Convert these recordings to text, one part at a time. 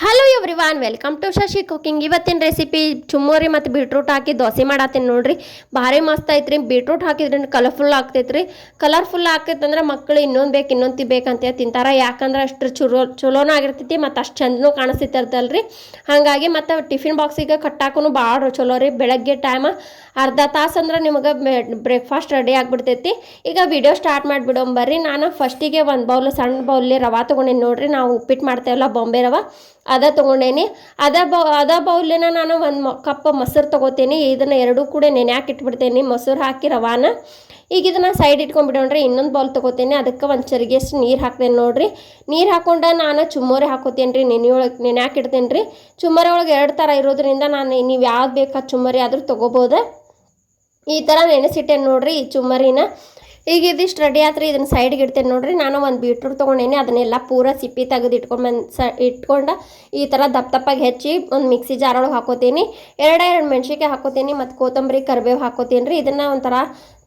Hello everyone welcome to Shashi cooking ಇವತ್ತಿನ recipe ಚುಮ್ಮೋರಿ ಮತ್ತು ಬೀಟ್ರೂಟ್ ಹಾಕಿ ದೋಸೆ ಮಾಡತ್ತೀನಿ ನೋಡ್ರಿ. ಭಾರಿ ಮಸ್ತ್ ಐತ್ರಿ. ಬೀಟ್ರೂಟ್ ಹಾಕಿದ್ರಿ ಕಲರ್ಫುಲ್ ಆಗ್ತೈತ್ರಿ. ಕಲರ್ಫುಲ್ ಆಗ್ತೈತಂದ್ರೆ ಮಕ್ಕಳು ಇನ್ನೊಂದು ಬೇಕು, ಇನ್ನೊಂದು ಬೇಕಂತ ತಿಂತಾರ. ಯಾಕಂದ್ರೆ ಅಷ್ಟು ಚುರೋ, ಚಲೋನೂ ಆಗಿರ್ತೈತಿ ಮತ್ತು ಅಷ್ಟು ಚಂದನೂ ಕಾಣಿಸ್ತೈತಲ್ರಿ ಹಾಗಾಗಿ ಮತ್ತು ಟಿಫಿನ್ ಬಾಕ್ಸಿಗೆ ಕಟ್ಟಾಕೂ ಭಾಳ ಚಲೋ ರೀ. ಬೆಳಗ್ಗೆ ಟೈಮ್ ಅರ್ಧ ತಾಸು ಅಂದ್ರೆ ನಿಮಗೆ ಬ್ರೇಕ್ಫಾಸ್ಟ್ ರೆಡಿ ಆಗಿಬಿಡ್ತೈತಿ. ಈಗ ವಿಡಿಯೋ ಸ್ಟಾರ್ಟ್ ಮಾಡಿಬಿಡೋಣ ಬರ್ರಿ. ನಾನು ಫಸ್ಟಿಗೆ ಒಂದು ಬೌಲ್ ಸಣ್ಣ ಬೌಲ್ಲಿ ರವಾ ತೊಗೊಂಡಿನಿ ನೋಡ್ರಿ. ನಾವು ಉಪ್ಪಿಟ್ಟು ಮಾಡ್ತೇವಲ್ಲ, ಬಾಂಬೆ ರವಾ. ಅದ ತೊಗೊಂಡೇನಿ. ಅದ ಬೌ, ಅದ ಬೌಲಿನ ನಾನು ಒಂದು ಕಪ್ ಮೊಸರು ತೊಗೋತೀನಿ. ಇದನ್ನು ಎರಡೂ ಕೂಡ ನೆನೆಯಾಕೆ ಇಟ್ಬಿಡ್ತೇನೆ. ಮೊಸರು ಹಾಕಿ ರವಾನ. ಈಗ ಇದನ್ನು ಸೈಡ್ ಇಟ್ಕೊಂಡ್ಬಿಡೋಣ್ರಿ ಇನ್ನೊಂದು ಬೌಲ್ ತೊಗೋತೀನಿ. ಅದಕ್ಕೆ ಒಂದು ಚರಿಗೆಷ್ಟು ನೀರು ಹಾಕ್ತೇನೆ ನೋಡಿರಿ. ನೀರು ಹಾಕೊಂಡ ನಾನು ಚುಮ್ಮರಿ ಹಾಕೋತೀನಿ ರೀ ನೆನೆಯೊಳಗೆ ನೆನೆಯಾಕೆ ಇಡ್ತೇನೆ ರೀ ಚುಮ್ಮರಿ ಒಳಗೆ ಎರಡು ಥರ ಇರೋದ್ರಿಂದ ನಾನು ನೀವು ಯಾವ್ದು ಬೇಕಾದ ಚುಮ್ಮರಿ ಆದರೂ ತೊಗೋಬೋದು. ಈ ಥರ ನೆನೆಸಿಟ್ಟೇನೆ ನೋಡಿರಿ ಈ ಚುಮ್ಮರಿನ ಈಗ ಇದಿಷ್ಟು ರೆಡಿ ಆದ್ರೆ ಇದನ್ನ ಸೈಡ್ಗೆ ಇಡ್ತೇನೆ ನೋಡ್ರಿ. ನಾನು ಒಂದು ಬೀಟ್ರೂಟ್ ತೊಗೊಂಡೇನಿ, ಅದನ್ನೆಲ್ಲ ಪೂರ ಸಿಪ್ಪಿ ತೆಗೆದು ಇಟ್ಕೊಂಡು ಬಂದು ಸ, ಇಟ್ಕೊಂಡು ಈ ಥರ ದಪ್ಪ ದಪ್ಪಗೆ ಹೆಚ್ಚಿ ಒಂದು ಮಿಕ್ಸಿ ಜಾರೊಳಗೆ ಹಾಕೋತೀನಿ. ಎರಡು ಎರಡು ಮೆಣ್ಸಿನ್ಕಾಯಿ ಹಾಕೋತೀನಿ ಮತ್ತು ಕೊತ್ತಂಬರಿ ಕರಿಬೇವು ಹಾಕೋತೀನಿ ರೀ ಇದನ್ನು ಒಂಥರ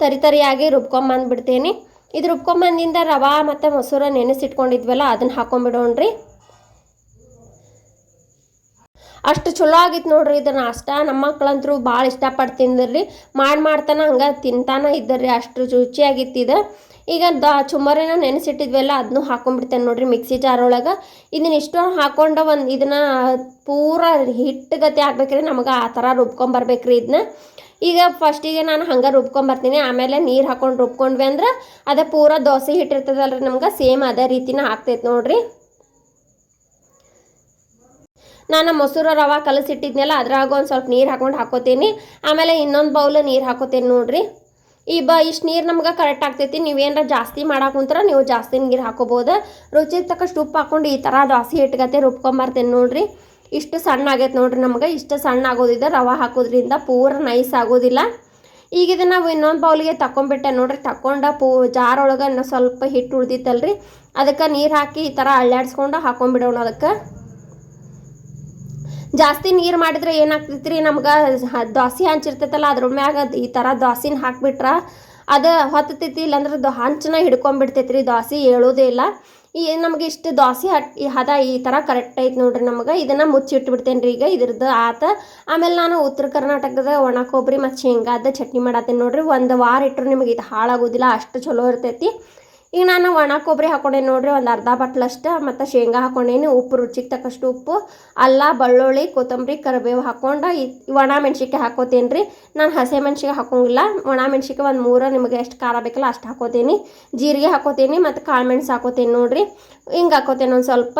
ತರಿ ತರಿಯಾಗಿ ರುಬ್ಕೊಂಬಂದ್ಬಿಡ್ತೀನಿ ಇದು ರುಬ್ಕೊಂಬಂದಿಂದ ರವಾ ಮತ್ತು ಮೊಸರು ನೆನೆಸಿಟ್ಕೊಂಡಿದ್ವಲ್ಲ, ಅದನ್ನು ಹಾಕೊಂಡ್ಬಿಡೋಣ್ರಿ ಅಷ್ಟು ಚಲೋ ಆಗಿತ್ತು ನೋಡ್ರಿ ಇದು ನಾಷ್ಟ ನಮ್ಮ ಮಕ್ಕಳಂತೂ ಭಾಳ ಇಷ್ಟಪಟ್ಟು ತಿಂದ್ರಿ ಮಾಡಿ ಮಾಡ್ತಾನೆ ಹಂಗೆ ತಿಂತಾನ ಇದ್ದರ್ರಿ, ಅಷ್ಟು ರುಚಿಯಾಗಿತ್ತು ಇದು. ಈಗ ದ ಚುಮ್ಮರಿನ ನೆನೆಸಿಟ್ಟಿದ್ವಲ್ಲ ಅದನ್ನು ಹಾಕೊಂಡ್ಬಿಡ್ತೇನೆ ನೋಡ್ರಿ ಮಿಕ್ಸಿ ಜಾರ್ ಒಳಗೆ. ಇದನ್ನ ಇಷ್ಟೊಂದು ಹಾಕೊಂಡು ಒಂದು ಇದನ್ನ ಪೂರ ಹಿಟ್ಟು ಗತಿ ಆಗ್ಬೇಕ್ರಿ, ನಮಗೆ ಆ ಥರ ರುಬ್ಕೊಂಬರ್ಬೇಕ್ರಿ ಇದನ್ನ ಈಗ ಫಸ್ಟಿಗೆ ನಾನು ಹಂಗೆ ರುಬ್ಕೊಂಬರ್ತೀನಿ ಆಮೇಲೆ ನೀರು ಹಾಕೊಂಡು ರುಬ್ಕೊಂಡ್ವಿ ಅಂದ್ರೆ ಅದೇ ಪೂರ ದೋಸೆ ಹಿಟ್ಟಿರ್ತದಲ್ರಿ ನಮ್ಗೆ, ಸೇಮ್ ಅದೇ ರೀತಿನ ಆಗ್ತೈತೆ ನೋಡ್ರಿ. ನಾನು ಮೊಸರು ರವೆ ಕಲಸಿಟ್ಟಿದ್ನಲ್ಲ, ಅದ್ರಾಗ ಒಂದು ಸ್ವಲ್ಪ ನೀರು ಹಾಕೊಂಡು ಹಾಕೋತೀನಿ. ಆಮೇಲೆ ಇನ್ನೊಂದು ಬೌಲ್ ನೀರು ಹಾಕೋತೀನಿ ನೋಡ್ರಿ. ಈ ಬ, ಇಷ್ಟು ನೀರು ನಮ್ಗೆ ಕರೆಕ್ಟ್ ಆಗ್ತೈತಿ. ನೀವೇನಾರ ಜಾಸ್ತಿ ಮಾಡಕ್ಕೆ ಕುಂತ್ರ ನೀವು ಜಾಸ್ತಿ ನೀರು ಹಾಕೋಬೋದು. ರುಚಿಗೆ ತಕ್ಕಷ್ಟು ಉಪ್ಪು ಹಾಕೊಂಡು ಈ ಥರ ದೋಸೆ ಹಿಟ್ಗತೆ ರುಬ್ಕೊಂಬರ್ತೇನೆ ನೋಡ್ರಿ. ಇಷ್ಟು ಸಣ್ಣ ಆಗೈತೆ ನೋಡ್ರಿ ನಮ್ಗೆ. ಇಷ್ಟು ಸಣ್ಣ ಆಗೋದಿದೆ. ರವೆ ಹಾಕೋದ್ರಿಂದ ಪೂರ ನೈಸ್ ಆಗೋದಿಲ್ಲ. ಈಗ ಇದನ್ನು ನಾವು ಇನ್ನೊಂದು ಬೌಲಿಗೆ ತಕೊಂಡ್ಬಿಟ್ಟೆ ನೋಡ್ರಿ. ತಕೊಂಡ ಪೂ ಜಾರ್ ಒಳಗೆ ಇನ್ನೂ ಸ್ವಲ್ಪ ಹಿಟ್ಟು ಉಳ್ದಿತ್ತಲ್ರಿ. ಅದಕ್ಕೆ ನೀರು ಹಾಕಿ ಈ ಥರ ಅಳ್ಳಾಡ್ಸ್ಕೊಂಡು ಹಾಕೊಂಡ್ಬಿಡೋಣ ಅದಕ್ಕೆ. ಜಾಸ್ತಿ ನೀರು ಮಾಡಿದ್ರೆ ಏನಾಗ್ತೈತಿ ರೀ ನಮ್ಗೆ ದೋಸೆ ಹಂಚಿರ್ತೈತಲ್ಲ ಅದ್ರ ಮ್ಯಾಗ ಈ ಥರ ದೋಸೆನ ಹಾಕ್ಬಿಟ್ರೆ ಅದು ಹೊತ್ತತೈತಿ, ಇಲ್ಲಾಂದ್ರೆ ದೊ ಹಂಚನ ಹಿಡ್ಕೊಂಡ್ಬಿಡ್ತೈತಿ ರೀ ದೋಸೆ ಹೇಳೋದೇ ಇಲ್ಲ. ಈ ನಮ್ಗೆ ಇಷ್ಟು ದೋಸೆ ಹದ ಈ ಥರ ಕರೆಕ್ಟ್ ಐತೆ ನೋಡ್ರಿ ನಮಗೆ. ಇದನ್ನು ಮುಚ್ಚಿಟ್ಬಿಡ್ತೇನೆ ರೀ ಈಗ ಇದ್ರದ್ದು ಆತ. ಆಮೇಲೆ ನಾನು ಉತ್ತರ ಕರ್ನಾಟಕದ ಒಣ ಕೊಬ್ಬರಿ ಮತ್ತು ಶೇಂಗಾದ ಚಟ್ನಿ ಮಾಡತ್ತೇನೆ ನೋಡ್ರಿ. ಒಂದು ವಾರ ಇಟ್ಟರು ನಿಮಗೆ ಇದು ಹಾಳಾಗೋದಿಲ್ಲ, ಅಷ್ಟು ಚಲೋ ಇರ್ತೈತಿ. ಈಗ ನಾನು ಒಣ ಕೊಬ್ಬರಿ ಹಾಕೊಂಡೇನಿ ನೋಡ್ರಿ, ಒಂದು ಅರ್ಧ ಬಟ್ಲಷ್ಟು ಮತ್ತು ಶೇಂಗಾ ಹಾಕೊಂಡೇನಿ, ಉಪ್ಪು ರುಚಿಗೆ ತಕ್ಕಷ್ಟು ಉಪ್ಪು, ಅಲ್ಲ, ಬೆಳ್ಳುಳ್ಳಿ, ಕೊತ್ತಂಬರಿ, ಕರಿಬೇವು ಹಾಕೊಂಡು ಈ ಒಣ ಮೆಣ್ಸಿನ್ಕಾಯಿ ಹಾಕೋತೀನಿ ರೀ ನಾನು ಹಸಿ ಮೆಣ್ಸಿನ್ಕಾಯಿ ಹಾಕೋಂಗಿಲ್ಲ, ಒಣ ಮೆಣ್ಸಿಕಾಯಿ ಒಂದು ಮೂರು ನಿಮಗೆ ಎಷ್ಟು ಖಾರ ಬೇಕಲ್ಲ ಅಷ್ಟು ಹಾಕೋತೀನಿ. ಜೀರಿಗೆ ಹಾಕೋತೀನಿ ಮತ್ತು ಕಾಳು ಮೆಣಸು ಹಾಕೋತೀನಿ ನೋಡಿರಿ. ಹಿಂಗೆ ಹಾಕೋತೇನೆ ಒಂದು ಸ್ವಲ್ಪ.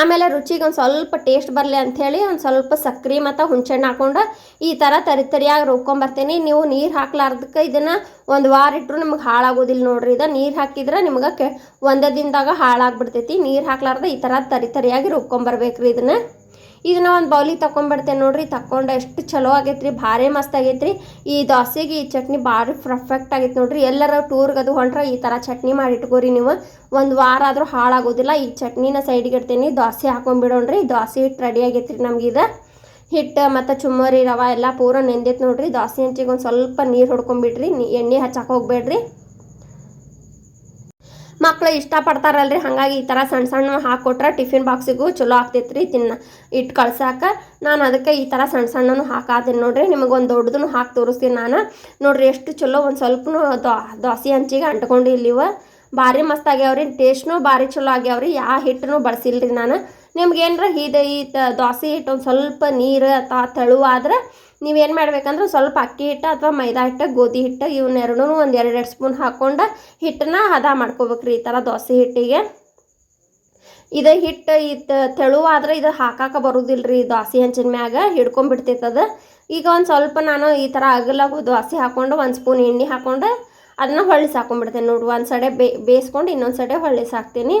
ಆಮೇಲೆ ರುಚಿಗೆ ಒಂದು ಸ್ವಲ್ಪ ಟೇಸ್ಟ್ ಬರಲಿ ಅಂಥೇಳಿ ಒಂದು ಸ್ವಲ್ಪ ಸಕ್ಕರೆ ಮತ್ತು ಹುಣ್ಸೆಹಣ್ಣು ಹಾಕೊಂಡು ಈ ಥರ ತರಿ ತರಿಯಾಗಿ ರುಬ್ಕೊಂಬರ್ತೀನಿ. ನೀವು ನೀರು ಹಾಕ್ಲಾರ್ದಕ್ಕೆ ಇದನ್ನು ಒಂದು ವಾರ ಇಟ್ಟರು ನಿಮ್ಗೆ ಹಾಳಾಗೋದಿಲ್ಲ ನೋಡ್ರಿ. ಇದು ನೀರು ಹಾಕಿದ್ರೆ ನಿಮ್ಗೆ ಕೆ ಒಂದೇ ದಿನದಾಗ ಹಾಳಾಗ್ಬಿಡ್ತೈತಿ. ನೀರು ಹಾಕ್ಲಾರ್ದೆ ಈ ಥರ ತರಿ ತರಿಯಾಗಿ ರುಬ್ಕೊಂಬರ್ಬೇಕ್ರಿ ಇದನ್ನು. ಇದನ್ನ ಒಂದು ಬೌಲಿಗೆ ತಗೊಂಡ್ಬಿಡ್ತೇನೆ ನೋಡ್ರಿ, ತಕೊಂಡು ಎಷ್ಟು ಚಲೋ ಆಗೈತ್ರಿ, ಭಾರಿ ಮಸ್ತ್ ಆಗೈತ್ರಿ. ಈ ದೋಸೆಗೆ ಈ ಚಟ್ನಿ ಭಾರಿ ಪರ್ಫೆಕ್ಟ್ ಆಗೈತೆ ನೋಡ್ರಿ. ಎಲ್ಲರ ಟೂರ್ಗೆ ಅದು ಹೊಂಟ್ರೆ ಈ ಥರ ಚಟ್ನಿ ಮಾಡಿ ಇಟ್ಕೋರಿ ನೀವು. ಒಂದು ವಾರ ಆದರೂ ಹಾಳಾಗೋದಿಲ್ಲ, ಈ ಚಟ್ನಿನ ಸೈಡ್ಗೆ ಇಡ್ತೀನಿ. ದೋಸೆ ಹಾಕೊಂಡ್ಬಿಡೋಣ್ರಿ, ದೋಸೆ ಹಿಟ್ಟು ರೆಡಿ ಆಗೈತ್ರಿ ಇದು ಹಿಟ್ಟು ಮತ್ತು ಚುಮ್ಮರಿ ರವೆ ಎಲ್ಲ ಪೂರ ನೆಂದೈತೆ ನೋಡ್ರಿ. ದೋಸೆ ಹಂಚಿಗೆ ಒಂದು ಸ್ವಲ್ಪ ನೀರು ಹೊಡ್ಕೊಂಬಿಡ್ರಿ ಎಣ್ಣೆ ಹಚ್ಚಕ್ಕೆ ಹೋಗ್ಬೇಡ್ರಿ. ಮಕ್ಳು ಇಷ್ಟಪಡ್ತಾರಲ್ರಿ, ಹಾಗಾಗಿ ಈ ಥರ ಸಣ್ಣ ಸಣ್ಣ ಹಾಕ್ಕೊಟ್ರೆ ಟಿಫಿನ್ ಬಾಕ್ಸಿಗೂ ಚಲೋ ಆಗ್ತೈತೆ ರೀ ತಿನ್ನ ಇಟ್ಟು ಕಳ್ಸಾಕ. ನಾನು ಅದಕ್ಕೆ ಈ ಥರ ಸಣ್ಣ ಸಣ್ಣನು ಹಾಕಾತೀನಿ ನೋಡ್ರಿ ನಿಮಗೆ ಒಂದು ದೊಡ್ಡದನ್ನು ಹಾಕಿ ತೋರಿಸ್ತೀನಿ ನಾನು. ನೋಡ್ರಿ ಎಷ್ಟು ಚಲೋ ಒಂದು ಸ್ವಲ್ಪನೂ ದೋಸೆ ಹಂಚಿಗೆ ಅಂಟ್ಕೊಂಡು ಇಲ್ಲಿವ ಭಾರಿ ಮಸ್ತ್ ಆಗ್ಯಾವ್ರಿ ಟೇಸ್ಟ್ನೂ ಭಾರಿ ಚಲೋ ಆಗ್ಯಾವ್ರಿ ಯಾವ ಹಿಟ್ಟನ್ನು ಬಳಸಿಲ್ರಿ ನಾನು. ನಿಮ್ಗೆ ಏನರ ಇದು ಈ ದೋಸೆ ಹಿಟ್ಟು ಒಂದು ಸ್ವಲ್ಪ ನೀರು ಅಥವಾ ತೆಳುವಾದ್ರೆ ನೀವೇನು ಮಾಡ್ಬೇಕಂದ್ರೆ ಸ್ವಲ್ಪ ಅಕ್ಕಿ ಹಿಟ್ಟು ಅಥವಾ ಮೈದಾ ಹಿಟ್ಟು, ಗೋಧಿ ಹಿಟ್ಟು ಇವನ್ನೆರಡೂ ಒಂದು ಎರಡೆರಡು ಎರಡು ಸ್ಪೂನ್ ಹಾಕ್ಕೊಂಡು ಹಿಟ್ಟನ್ನ ಹದ ಮಾಡ್ಕೋಬೇಕ್ರಿ ಈ ಥರ ದೋಸೆ ಹಿಟ್ಟಿಗೆ. ಇದು ಹಿಟ್ಟು ಇದು ತೆಳುವಾದ್ರೆ ಇದು ಹಾಕಾಕ ಬರೋದಿಲ್ಲ ರೀ ದೋಸೆ ಹಂಚಿನ ಮ್ಯಾಗ ಹಿಡ್ಕೊಂಡ್ಬಿಡ್ತೈತದ ಈಗ ಒಂದು ಸ್ವಲ್ಪ ನಾನು ಈ ಥರ ಅಗಲ ದೋಸೆ ಹಾಕ್ಕೊಂಡು ಒಂದು ಸ್ಪೂನ್ ಎಣ್ಣೆ ಹಾಕ್ಕೊಂಡು ಅದನ್ನ ಹೊಳ್ಳಿ ಸಾಕೊಂಡ್ಬಿಡ್ತೇನೆ ನೋಡಿ ಒಂದು ಸಡೆ ಬೇಯಿಸ್ಕೊಂಡು ಇನ್ನೊಂದು ಸಡೆ ಹೊಳ್ಳಿ ಸಾಕ್ತೀನಿ.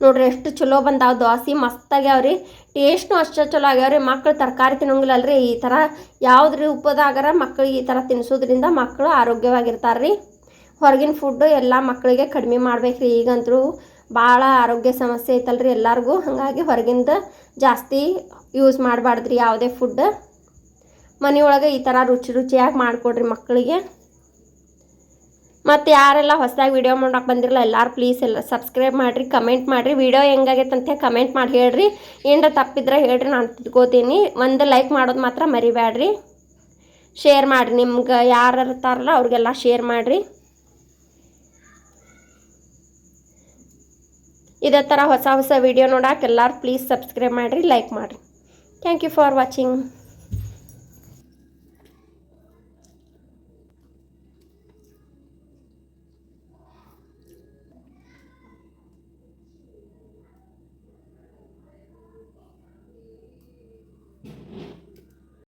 ನೋಡ್ರಿ ಎಷ್ಟು ಚಲೋ ಬಂದಾವ ದೋಸೆ ಮಸ್ತ್ ಆಗ್ಯಾವ್ರಿ ಟೇಸ್ಟ್ನು ಅಷ್ಟು ಚಲೋ ಆಗ್ಯಾವ್ರಿ. ಮಕ್ಳು ತರಕಾರಿ ತಿನ್ನೋಂಗಿಲ್ಲಲ್ರಿ. ಈ ಥರ ಯಾವ್ದು ಉಪ್ಪದಾಗರ ಮಕ್ಳಿಗೆ ಈ ಥರ ತಿನ್ನಿಸೋದ್ರಿಂದ ಮಕ್ಕಳು ಆರೋಗ್ಯವಾಗಿರ್ತಾರೆ ರೀ ಹೊರಗಿನ ಫುಡ್ಡು ಎಲ್ಲ ಮಕ್ಕಳಿಗೆ ಕಡಿಮೆ ಮಾಡ್ಬೇಕ್ರಿ. ಈಗಂತೂ ಭಾಳ ಆರೋಗ್ಯ ಸಮಸ್ಯೆ ಐತಲ್ರಿ ಎಲ್ಲರಿಗೂ. ಹಾಗಾಗಿ ಹೊರಗಿಂದ ಜಾಸ್ತಿ ಯೂಸ್ ಮಾಡಬಾರ್ದ್ರಿ ಯಾವುದೇ ಫುಡ್ ಮನೆಯೊಳಗೆ ಈ ಥರ ರುಚಿ ರುಚಿಯಾಗಿ ಮಾಡಿಕೊಡ್ರಿ ಮಕ್ಕಳಿಗೆ ಮತ್ತು ಯಾರೆಲ್ಲ ಹೊಸದಾಗಿ ವಿಡಿಯೋ ಮಾಡೋಕೆ ಬಂದಿರಲ್ಲ, ಎಲ್ಲರೂ ಪ್ಲೀಸ್ ಎಲ್ಲ ಸಬ್ಸ್ಕ್ರೈಬ್ ಮಾಡಿರಿ ಕಮೆಂಟ್ ಮಾಡಿರಿ. ವೀಡಿಯೋ ಹೆಂಗಾಗೈತೆ ಅಂತ ಕಮೆಂಟ್ ಮಾಡಿ ಹೇಳ್ರಿ. ಏನರ ತಪ್ಪಿದ್ರೆ ಹೇಳ್ರಿ, ನಾನು ತಿದ್ಕೋತೀನಿ ಒಂದು ಲೈಕ್ ಮಾಡೋದು ಮಾತ್ರ ಮರಿಬೇಡ್ರಿ ಶೇರ್ ಮಾಡಿರಿ, ನಿಮ್ಗೆ ಯಾರು ಇರ್ತಾರಲ್ಲ, ಅವ್ರಿಗೆಲ್ಲ ಶೇರ್ ಮಾಡಿರಿ. ಇದೇ ಥರ ಹೊಸ ಹೊಸ ವೀಡಿಯೋ ನೋಡೋಕೆ ಎಲ್ಲರೂ ಪ್ಲೀಸ್ ಸಬ್ಸ್ಕ್ರೈಬ್ ಮಾಡಿರಿ ಲೈಕ್ ಮಾಡಿರಿ. Thank you for watching